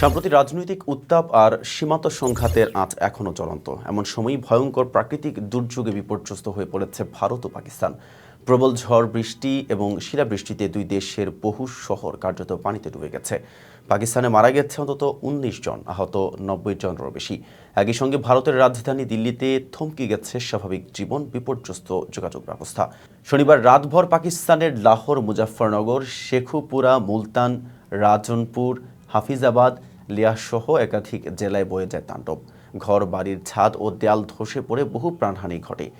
সাম্প্রতিক রাজনৈতিক উত্তাপ আর সীমান্ত সংঘাতের আঁচ এখনও চলন্ত এমন সময়ই ভয়ঙ্কর প্রাকৃতিক দুর্যোগে বিপর্যস্ত হয়ে পড়েছে ভারত ও পাকিস্তান। প্রবল ঝড় বৃষ্টি এবং শিলাবৃষ্টিতে দুই দেশের বহু শহর কার্যত পানিতে ডুবে গেছে। পাকিস্তানে মারা গেছে অন্তত উনিশ জন, আহত নব্বই জনেরও বেশি। একই সঙ্গে ভারতের রাজধানী দিল্লিতে থমকে গেছে স্বাভাবিক জীবন বিপর্যস্ত যোগাযোগ ব্যবস্থা। শনিবার রাতভর পাকিস্তানের লাহোর, মুজাফফরনগর, শেখুপুরা, মুলতান, রাজনপুর হাফিজাবাদ লিয়াসহ একাধিক জেলায় বয়ে যায় তাণ্ডব। ঘর বাড়ির ছাদ ও দেয়াল ধসে পড়ে বহু প্রাণহানি ঘটে।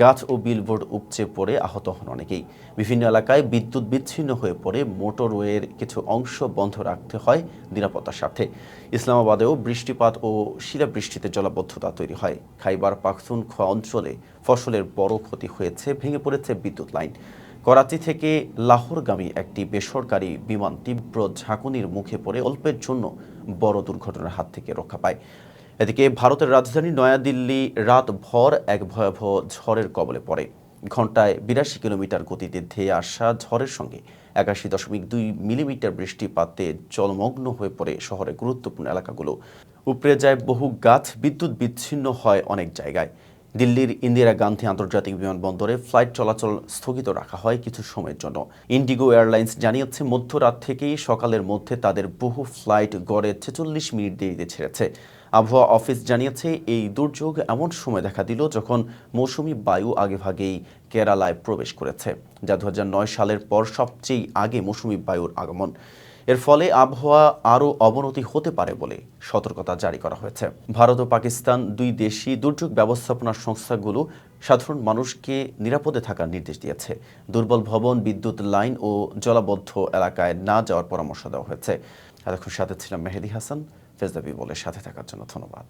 গাছ ও বিলবোর্ড উপচে পড়ে আহত হন অনেকেই। বিভিন্ন এলাকায় বিদ্যুৎ বিচ্ছিন্ন হয়ে পড়ে। মোটরওয়ের কিছু অংশ বন্ধ রাখতে হয় নিরাপত্তার স্বার্থে। ইসলামাবাদেও বৃষ্টিপাত ও শিলাবৃষ্টিতে জলাবদ্ধতা তৈরি হয়। খাইবার পাখতুনখোয়া অঞ্চলে ফসলের বড় ক্ষতি হয়েছে, ভেঙে পড়েছে বিদ্যুৎ লাইন। করাচি থেকে লাহোরগামী একটি বেসরকারি বিমান তীব্র ঝাঁকুনির মুখে পড়ে অল্পের জন্য বড় দুর্ঘটনার হাত থেকে রক্ষা পায়। এদিকে ভারতের রাজধানী নয়াদিল্লি রাত ভর এক ভয়াবহ ঝড়ের কবলে পড়ে। ঘন্টায় বিরাশি কিলোমিটার গতিতে ধেয়ে আসা ঝড়ের সঙ্গে একাশি দশমিক দুই মিলিমিটার বৃষ্টিপাতে জলমগ্ন হয়ে পড়ে শহরের গুরুত্বপূর্ণ এলাকাগুলো। উপড়ে যায় বহু গাছ, বিদ্যুৎ বিচ্ছিন্ন হয় অনেক জায়গায়। দিল্লির ইন্দিরা গান্ধী আন্তর্জাতিক বিমানবন্দরে ফ্লাইট চলাচল স্থগিত রাখা হয় কিছু সময়ের জন্য। ইন্ডিগো এয়ারলাইন্স জানিয়েছে, মধ্যরাত থেকেই সকালের মধ্যে তাদের বহু ফ্লাইট গড়ে ছেচল্লিশ মিনিট দেরিতে ছেড়েছে। আবহাওয়া অফিস জানিয়েছে, এই দুর্যোগ এমন সময় দেখা দিল যখন মৌসুমি বায়ু আগেভাগেই কেরালায় প্রবেশ করেছে, যা দু হাজার নয় সালের পর সবচেয়ে আগে মৌসুমি বায়ুর আগমন। এর ফলে আবহাওয়া আরও অবনতি হতে পারে বলে সতর্কতা জারি করা হয়েছে। ভারত ও পাকিস্তান দুই দেশই দুর্যোগ ব্যবস্থাপনা সংস্থাগুলো সাধারণ মানুষকে নিরাপদে থাকার নির্দেশ দিয়েছে। দুর্বল ভবন, বিদ্যুৎ লাইন ও জলাবদ্ধ এলাকায় না যাওয়ার পরামর্শ দেওয়া হয়েছে। এতক্ষণ সাথে ছিলাম মেহেদি হাসান। ফেজদাবি বলে সাথে থাকার জন্য ধন্যবাদ।